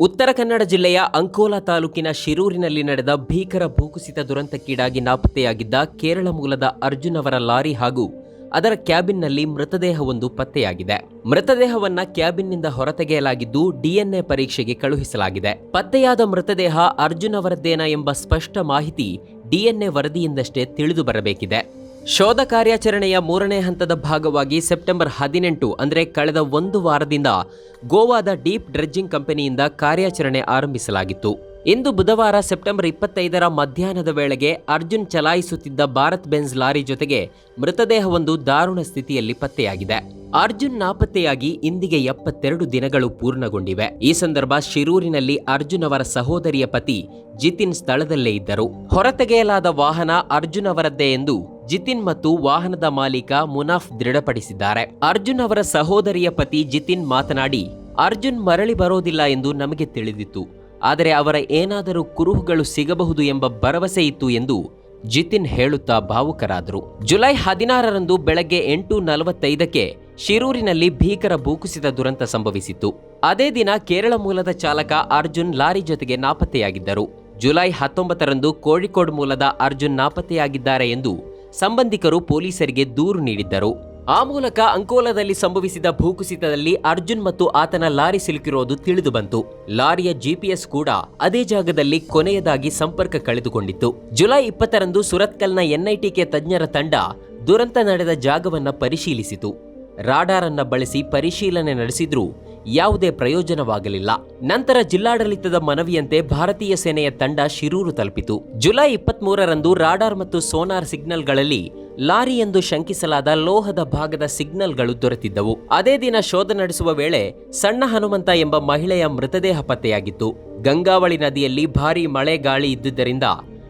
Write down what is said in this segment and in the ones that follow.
ಉತ್ತರ ಕನ್ನಡ ಜಿಲ್ಲೆಯ ಅಂಕೋಲಾ ತಾಲೂಕಿನ ಶಿರೂರಿನಲ್ಲಿ ನಡೆದ ಭೀಕರ ಭೂಕುಸಿತ ದುರಂತಕ್ಕೀಡಾಗಿ ನಾಪತ್ತೆಯಾಗಿದ್ದ ಕೇರಳ ಮೂಲದ ಅರ್ಜುನ್ ಅವರ ಲಾರಿ ಹಾಗೂ ಅದರ ಕ್ಯಾಬಿನ್ನಲ್ಲಿ ಮೃತದೇಹವೊಂದು ಪತ್ತೆಯಾಗಿದೆ. ಮೃತದೇಹವನ್ನ ಕ್ಯಾಬಿನ್ನಿಂದ ಹೊರತೆಗೆಯಲಾಗಿದ್ದು ಡಿಎನ್ಎ ಪರೀಕ್ಷೆಗೆ ಕಳುಹಿಸಲಾಗಿದೆ. ಪತ್ತೆಯಾದ ಮೃತದೇಹ ಅರ್ಜುನ್ ಅವರದ್ದೇನಾ ಎಂಬ ಸ್ಪಷ್ಟ ಮಾಹಿತಿ ಡಿಎನ್ಎ ವರದಿಯಿಂದಷ್ಟೇ ತಿಳಿದು ಬರಬೇಕಿದೆ ಶೋಧ ಕಾರ್ಯಾಚರಣೆಯ ಮೂರನೇ ಹಂತದ ಭಾಗವಾಗಿ ಸೆಪ್ಟೆಂಬರ್ ಹದಿನೆಂಟು, ಅಂದರೆ ಕಳೆದ ಒಂದು ವಾರದಿಂದ ಗೋವಾದ ಡೀಪ್ ಡ್ರೆಡ್ಜಿಂಗ್ ಕಂಪನಿಯಿಂದ ಕಾರ್ಯಾಚರಣೆ ಆರಂಭಿಸಲಾಗಿತ್ತು. ಇಂದು ಬುಧವಾರ ಸೆಪ್ಟೆಂಬರ್ ಇಪ್ಪತ್ತೈದರ ಮಧ್ಯಾಹ್ನದ ವೇಳೆಗೆ ಅರ್ಜುನ್ ಚಲಾಯಿಸುತ್ತಿದ್ದ ಭಾರತ್ ಬೆನ್ಸ್ ಲಾರಿ ಜೊತೆಗೆ ಮೃತದೇಹವೊಂದು ದಾರುಣ ಸ್ಥಿತಿಯಲ್ಲಿ ಪತ್ತೆಯಾಗಿದೆ. ಅರ್ಜುನ್ ನಾಪತ್ತೆಯಾಗಿ ಇಂದಿಗೆ ಎಪ್ಪತ್ತೆರಡು ದಿನಗಳು ಪೂರ್ಣಗೊಂಡಿವೆ. ಈ ಸಂದರ್ಭ ಶಿರೂರಿನಲ್ಲಿ ಅರ್ಜುನ್ ಅವರ ಸಹೋದರಿಯ ಪತಿ ಜಿತಿನ್ ಸ್ಥಳದಲ್ಲೇ ಇದ್ದರು. ಹೊರತೆಗೆಯಲಾದ ವಾಹನ ಅರ್ಜುನ್ ಅವರದ್ದೇ ಎಂದು ಜಿತಿನ್ ಮತ್ತು ವಾಹನದ ಮಾಲೀಕ ಮುನಾಫ್ ದೃಢಪಡಿಸಿದ್ದಾರೆ. ಅರ್ಜುನ್ ಅವರ ಸಹೋದರಿಯ ಪತಿ ಜಿತಿನ್ ಮಾತನಾಡಿ, ಅರ್ಜುನ್ ಮರಳಿ ಬರೋದಿಲ್ಲ ಎಂದು ನಮಗೆ ತಿಳಿದಿತ್ತು. ಆದರೆ ಅವರ ಏನಾದರೂ ಕುರುಹುಗಳು ಸಿಗಬಹುದು ಎಂಬ ಭರವಸೆ ಇತ್ತು ಎಂದು ಜಿತಿನ್ ಹೇಳುತ್ತಾ ಭಾವುಕರಾದರು. ಜುಲೈ ಹದಿನಾರರಂದು ಬೆಳಗ್ಗೆ ಎಂಟು ನಲವತ್ತೈದಕ್ಕೆ ಶಿರೂರಿನಲ್ಲಿ ಭೀಕರ ಭೂಕುಸಿತ ದುರಂತ ಸಂಭವಿಸಿತ್ತು. ಅದೇ ದಿನ ಕೇರಳ ಮೂಲದ ಚಾಲಕ ಅರ್ಜುನ್ ಲಾರಿ ಜೊತೆಗೆ ನಾಪತ್ತೆಯಾಗಿದ್ದರು. ಜುಲೈ ಹತ್ತೊಂಬತ್ತರಂದು ಕೋಳಿಕೋಡ್ ಮೂಲದ ಅರ್ಜುನ್ ನಾಪತ್ತೆಯಾಗಿದ್ದಾರೆ ಎಂದು ಸಂಬಂಧಿಕರು ಪೊಲೀಸರಿಗೆ ದೂರು ನೀಡಿದ್ದರು. ಆ ಮೂಲಕ ಅಂಕೋಲಾದಲ್ಲಿ ಸಂಭವಿಸಿದ ಭೂಕುಸಿತದಲ್ಲಿ ಅರ್ಜುನ್ ಮತ್ತು ಆತನ ಲಾರಿ ಸಿಲುಕಿರೋದು ತಿಳಿದು ಬಂತು. ಲಾರಿಯ ಜಿಪಿಎಸ್ ಕೂಡ ಅದೇ ಜಾಗದಲ್ಲಿ ಕೊನೆಯದಾಗಿ ಸಂಪರ್ಕ ಕಳೆದುಕೊಂಡಿತ್ತು. ಜುಲೈ ಇಪ್ಪತ್ತರಂದು ಸುರತ್ಕಲ್ನ ಎನ್ಐಟಿಕೆ ತಜ್ಞರ ತಂಡ ದುರಂತ ನಡೆದ ಜಾಗವನ್ನು ಪರಿಶೀಲಿಸಿತು. ರಾಡಾರನ್ನ ಬಳಸಿ ಪರಿಶೀಲನೆ ನಡೆಸಿದ್ರೂ ಯಾವುದೇ ಪ್ರಯೋಜನವಾಗಲಿಲ್ಲ. ನಂತರ ಜಿಲ್ಲಾಡಳಿತದ ಮನವಿಯಂತೆ ಭಾರತೀಯ ಸೇನೆಯ ತಂಡ ಶಿರೂರು ತಲುಪಿತು. ಜುಲೈ ಇಪ್ಪತ್ಮೂರರಂದು ರಾಡಾರ್ ಮತ್ತು ಸೋನಾರ್ ಸಿಗ್ನಲ್ಗಳಲ್ಲಿ ಲಾರಿ ಎಂದು ಶಂಕಿಸಲಾದ ಲೋಹದ ಭಾಗದ ಸಿಗ್ನಲ್ಗಳು ದೊರೆತಿದ್ದವು. ಅದೇ ದಿನ ಶೋಧ ನಡೆಸುವ ವೇಳೆ ಸಣ್ಣ ಹನುಮಂತ ಎಂಬ ಮಹಿಳೆಯ ಮೃತದೇಹ ಪತ್ತೆಯಾಗಿತ್ತು. ಗಂಗಾವಳಿ ನದಿಯಲ್ಲಿ ಭಾರೀ ಮಳೆ ಗಾಳಿ ಇದ್ದುದರಿಂದ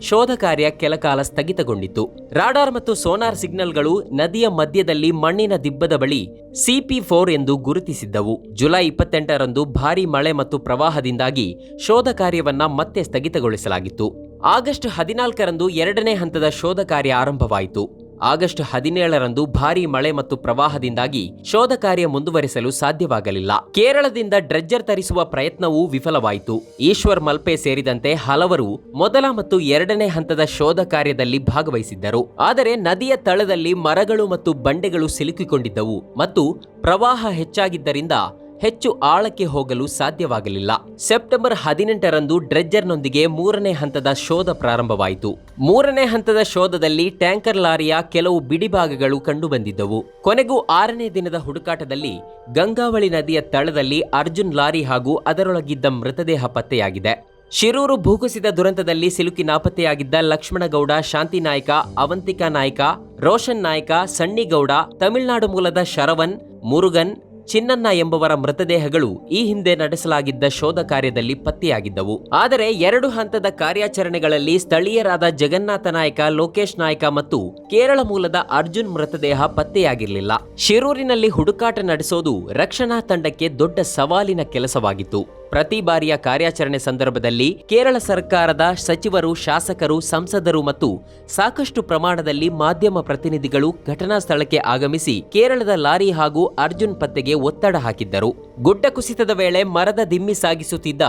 ಶೋಧ ಕಾರ್ಯ ಕೆಲಕಾಲ ಸ್ಥಗಿತಗೊಂಡಿತ್ತು. ರಾಡಾರ್ ಮತ್ತು ಸೋನಾರ್ ಸಿಗ್ನಲ್ಗಳು ನದಿಯ ಮಧ್ಯದಲ್ಲಿ ಮಣ್ಣಿನ ದಿಬ್ಬದ ಬಳಿ ಸಿಪಿ ಫೋರ್ ಎಂದು ಗುರುತಿಸಿದ್ದವು. ಜುಲೈ ಇಪ್ಪತ್ತೆಂಟರಂದು ಭಾರೀ ಮಳೆ ಮತ್ತು ಪ್ರವಾಹದಿಂದಾಗಿ ಶೋಧ ಕಾರ್ಯವನ್ನ ಮತ್ತೆ ಸ್ಥಗಿತಗೊಳಿಸಲಾಗಿತ್ತು. ಆಗಸ್ಟ್ ಹದಿನಾಲ್ಕರಂದು ಎರಡನೇ ಹಂತದ ಶೋಧ ಕಾರ್ಯ ಆರಂಭವಾಯಿತು. ಆಗಸ್ಟ್ ಹದಿನೇಳರಂದು ಭಾರಿ ಮಳೆ ಮತ್ತು ಪ್ರವಾಹದಿಂದಾಗಿ ಶೋಧ ಕಾರ್ಯ ಮುಂದುವರಿಸಲು ಸಾಧ್ಯವಾಗಲಿಲ್ಲ. ಕೇರಳದಿಂದ ಡ್ರೆಜ್ಜರ್ ತರಿಸುವ ಪ್ರಯತ್ನವೂ ವಿಫಲವಾಯಿತು. ಈಶ್ವರ್ ಮಲ್ಪೆ ಸೇರಿದಂತೆ ಹಲವರು ಮೊದಲ ಮತ್ತು ಎರಡನೇ ಹಂತದ ಶೋಧ ಕಾರ್ಯದಲ್ಲಿ ಭಾಗವಹಿಸಿದ್ದರು. ಆದರೆ ನದಿಯ ತಳದಲ್ಲಿ ಮರಗಳು ಮತ್ತು ಬಂಡೆಗಳು ಸಿಲುಕಿಕೊಂಡಿದ್ದವು ಮತ್ತು ಪ್ರವಾಹ ಹೆಚ್ಚಾಗಿದ್ದರಿಂದ ಹೆಚ್ಚು ಆಳಕ್ಕೆ ಹೋಗಲು ಸಾಧ್ಯವಾಗಲಿಲ್ಲ. ಸೆಪ್ಟೆಂಬರ್ ಹದಿನೆಂಟರಂದು ಡ್ರೆಜ್ಜರ್ನೊಂದಿಗೆ ಮೂರನೇ ಹಂತದ ಶೋಧ ಪ್ರಾರಂಭವಾಯಿತು. ಮೂರನೇ ಹಂತದ ಶೋಧದಲ್ಲಿ ಟ್ಯಾಂಕರ್ ಲಾರಿಯ ಕೆಲವು ಬಿಡಿಭಾಗಗಳು ಕಂಡುಬಂದಿದ್ದವು. ಕೊನೆಗೂ ಆರನೇ ದಿನದ ಹುಡುಕಾಟದಲ್ಲಿ ಗಂಗಾವಳಿ ನದಿಯ ತಳದಲ್ಲಿ ಅರ್ಜುನ್ ಲಾರಿ ಹಾಗೂ ಅದರೊಳಗಿದ್ದ ಮೃತದೇಹ ಪತ್ತೆಯಾಗಿದೆ. ಶಿರೂರು ಭೂಕುಸಿತ ದುರಂತದಲ್ಲಿ ಸಿಲುಕಿ ನಾಪತ್ತೆಯಾಗಿದ್ದ ಲಕ್ಷ್ಮಣಗೌಡ, ಶಾಂತಿ ನಾಯ್ಕ, ಅವಂತಿಕಾ ನಾಯ್ಕ, ರೋಷನ್ ನಾಯ್ಕ ಸಣ್ಣಿಗೌಡ ತಮಿಳುನಾಡು ಮೂಲದ ಶರವನ್ ಮುರುಗನ್ ಚಿನ್ನಣ್ಣ ಎಂಬುವರ ಮೃತದೇಹಗಳು ಈ ಹಿಂದೆ ನಡೆಸಲಾಗಿದ್ದ ಶೋಧ ಕಾರ್ಯದಲ್ಲಿ ಪತ್ತೆಯಾಗಿದ್ದವು. ಆದರೆ ಎರಡು ಹಂತದ ಕಾರ್ಯಾಚರಣೆಗಳಲ್ಲಿ ಸ್ಥಳೀಯರಾದ ಜಗನ್ನಾಥ ನಾಯಕ, ಲೋಕೇಶ್ ನಾಯ್ಕ ಮತ್ತು ಕೇರಳ ಮೂಲದ ಅರ್ಜುನ್ ಮೃತದೇಹ ಪತ್ತೆಯಾಗಿರಲಿಲ್ಲ. ಶಿರೂರಿನಲ್ಲಿ ಹುಡುಕಾಟ ನಡೆಸೋದು ರಕ್ಷಣಾ ತಂಡಕ್ಕೆ ದೊಡ್ಡ ಸವಾಲಿನ ಕೆಲಸವಾಗಿತ್ತು. ಪ್ರತಿ ಬಾರಿಯ ಕಾರ್ಯಾಚರಣೆ ಸಂದರ್ಭದಲ್ಲಿ ಕೇರಳ ಸರ್ಕಾರದ ಸಚಿವರು, ಶಾಸಕರು, ಸಂಸದರು ಮತ್ತು ಸಾಕಷ್ಟು ಪ್ರಮಾಣದಲ್ಲಿ ಮಾಧ್ಯಮ ಪ್ರತಿನಿಧಿಗಳು ಘಟನಾ ಸ್ಥಳಕ್ಕೆ ಆಗಮಿಸಿ ಕೇರಳದ ಲಾರಿ ಹಾಗೂ ಅರ್ಜುನ್ ಪತ್ತೆಗೆ ಒತ್ತಡ ಹಾಕಿದ್ದರು. ಗುಡ್ಡ ಕುಸಿತದ ವೇಳೆ ಮರದ ದಿಮ್ಮಿ ಸಾಗಿಸುತ್ತಿದ್ದ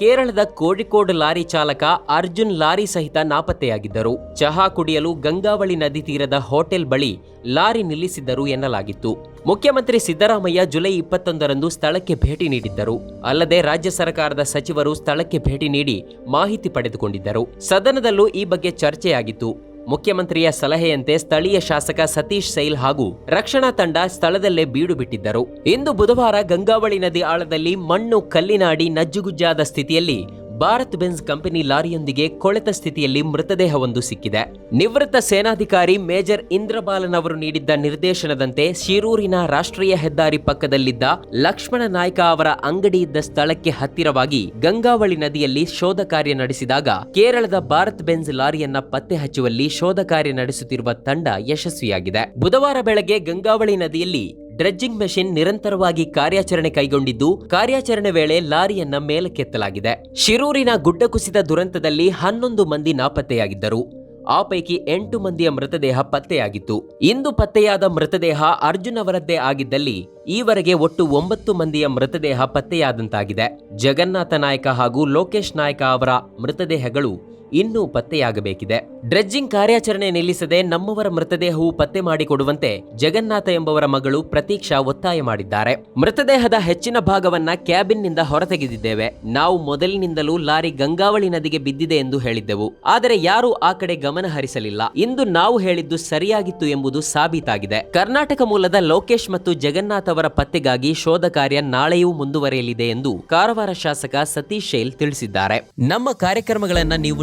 ಕೇರಳದ ಕೋಳಿಕೋಡ್ ಲಾರಿ ಚಾಲಕ ಅರ್ಜುನ್ ಲಾರಿ ಸಹಿತ ನಾಪತ್ತೆಯಾಗಿದ್ದರು. ಚಹಾ ಕುಡಿಯಲು ಗಂಗಾವಳಿ ನದಿ ತೀರದ ಹೋಟೆಲ್ ಬಳಿ ಲಾರಿ ನಿಲ್ಲಿಸಿದ್ದರು ಎನ್ನಲಾಗಿತ್ತು. ಮುಖ್ಯಮಂತ್ರಿ ಸಿದ್ದರಾಮಯ್ಯ ಜುಲೈ ಇಪ್ಪತ್ತೊಂದರಂದು ಸ್ಥಳಕ್ಕೆ ಭೇಟಿ ನೀಡಿದ್ದರು. ಅಲ್ಲದೆ ರಾಜ್ಯ ಸರ್ಕಾರದ ಸಚಿವರು ಸ್ಥಳಕ್ಕೆ ಭೇಟಿ ನೀಡಿ ಮಾಹಿತಿ ಪಡೆದುಕೊಂಡಿದ್ದರು. ಸದನದಲ್ಲೂ ಈ ಬಗ್ಗೆ ಚರ್ಚೆಯಾಗಿತ್ತು. ಮುಖ್ಯಮಂತ್ರಿಯ ಸಲಹೆಯಂತೆ ಸ್ಥಳೀಯ ಶಾಸಕ ಸತೀಶ್ ಸೈಲ್ ಹಾಗೂ ರಕ್ಷಣಾ ತಂಡ ಸ್ಥಳದಲ್ಲೇ ಬೀಡು ಬಿಟ್ಟಿದ್ದರು. ಇಂದು ಬುಧವಾರ ಗಂಗಾವಳಿ ನದಿ ಆಳದಲ್ಲಿ ಮಣ್ಣು ಕಲ್ಲಿನಾಡಿ ನಜ್ಜುಗುಜ್ಜಾದ ಸ್ಥಿತಿಯಲ್ಲಿ ಭಾರತ್ ಬೆನ್ಸ್ ಕಂಪನಿ ಲಾರಿಯೊಂದಿಗೆ ಕೊಳೆತ ಸ್ಥಿತಿಯಲ್ಲಿ ಮೃತದೇಹವೊಂದು ಸಿಕ್ಕಿದೆ. ನಿವೃತ್ತ ಸೇನಾಧಿಕಾರಿ ಮೇಜರ್ ಇಂದ್ರಬಾಲನ್ ಅವರು ನೀಡಿದ್ದ ನಿರ್ದೇಶನದಂತೆ ಶಿರೂರಿನ ರಾಷ್ಟ್ರೀಯ ಹೆದ್ದಾರಿ ಪಕ್ಕದಲ್ಲಿದ್ದ ಲಕ್ಷ್ಮಣ ನಾಯ್ಕ ಅವರ ಅಂಗಡಿ ಇದ್ದ ಸ್ಥಳಕ್ಕೆ ಹತ್ತಿರವಾಗಿ ಗಂಗಾವಳಿ ನದಿಯಲ್ಲಿ ಶೋಧ ಕಾರ್ಯ ನಡೆಸಿದಾಗ ಕೇರಳದ ಭಾರತ್ ಬೆನ್ಸ್ ಲಾರಿಯನ್ನ ಪತ್ತೆ ಹಚ್ಚುವಲ್ಲಿ ಶೋಧ ಕಾರ್ಯ ನಡೆಸುತ್ತಿರುವ ತಂಡ ಯಶಸ್ವಿಯಾಗಿದೆ. ಬುಧವಾರ ಬೆಳಗ್ಗೆ ಗಂಗಾವಳಿ ನದಿಯಲ್ಲಿ ಡ್ರೆಡ್ಜಿಂಗ್ ಮೆಷಿನ್ ನಿರಂತರವಾಗಿ ಕಾರ್ಯಾಚರಣೆ ಕೈಗೊಂಡಿದ್ದು, ಕಾರ್ಯಾಚರಣೆ ವೇಳೆ ಲಾರಿಯನ್ನ ಮೇಲಕ್ಕೆತ್ತಲಾಗಿದೆ. ಶಿರೂರಿನ ಗುಡ್ಡ ಕುಸಿದ ದುರಂತದಲ್ಲಿ ಹನ್ನೊಂದು ಮಂದಿ ನಾಪತ್ತೆಯಾಗಿದ್ದರು. ಆ ಪೈಕಿ ಎಂಟು ಮಂದಿಯ ಮೃತದೇಹ ಪತ್ತೆಯಾಗಿತ್ತು. ಇಂದು ಪತ್ತೆಯಾದ ಮೃತದೇಹ ಅರ್ಜುನ್ ಅವರದ್ದೇ ಆಗಿದ್ದಲ್ಲಿ, ಈವರೆಗೆ ಒಟ್ಟು ಒಂಬತ್ತು ಮಂದಿಯ ಮೃತದೇಹ ಪತ್ತೆಯಾದಂತಾಗಿದೆ. ಜಗನ್ನಾಥ ನಾಯಕ ಹಾಗೂ ಲೋಕೇಶ್ ನಾಯಕ ಅವರ ಮೃತದೇಹಗಳು ಇನ್ನೂ ಪತ್ತೆಯಾಗಬೇಕಿದೆ. ಡ್ರೆಜ್ಜಿಂಗ್ ಕಾರ್ಯಾಚರಣೆ ನಿಲ್ಲಿಸದೆ ನಮ್ಮವರ ಮೃತದೇಹವು ಪತ್ತೆ ಮಾಡಿಕೊಡುವಂತೆ ಜಗನ್ನಾಥ ಎಂಬವರ ಮಗಳು ಪ್ರತೀಕ್ಷಾ ಒತ್ತಾಯ ಮಾಡಿದ್ದಾರೆ. ಮೃತದೇಹದ ಹೆಚ್ಚಿನ ಭಾಗವನ್ನ ಕ್ಯಾಬಿನ್ನಿಂದ ಹೊರತೆಗೆದಿದ್ದೇವೆ. ನಾವು ಮೊದಲಿನಿಂದಲೂ ಲಾರಿ ಗಂಗಾವಳಿ ನದಿಗೆ ಬಿದ್ದಿದೆ ಎಂದು ಹೇಳಿದ್ದೆವು. ಆದರೆ ಯಾರೂ ಆ ಕಡೆ ಗಮನ ಹರಿಸಲಿಲ್ಲ. ಇಂದು ನಾವು ಹೇಳಿದ್ದು ಸರಿಯಾಗಿತ್ತು ಎಂಬುದು ಸಾಬೀತಾಗಿದೆ. ಕರ್ನಾಟಕ ಮೂಲದ ಲೋಕೇಶ್ ಮತ್ತು ಜಗನ್ನಾಥ್ ಅವರ ಪತ್ತೆಗಾಗಿ ಶೋಧ ಕಾರ್ಯ ನಾಳೆಯೂ ಮುಂದುವರೆಯಲಿದೆ ಎಂದು ಕಾರವಾರ ಶಾಸಕ ಸತೀಶ್ ಶೈಲ್ ತಿಳಿಸಿದ್ದಾರೆ. ನಮ್ಮ ಕಾರ್ಯಕ್ರಮಗಳನ್ನು ನೀವು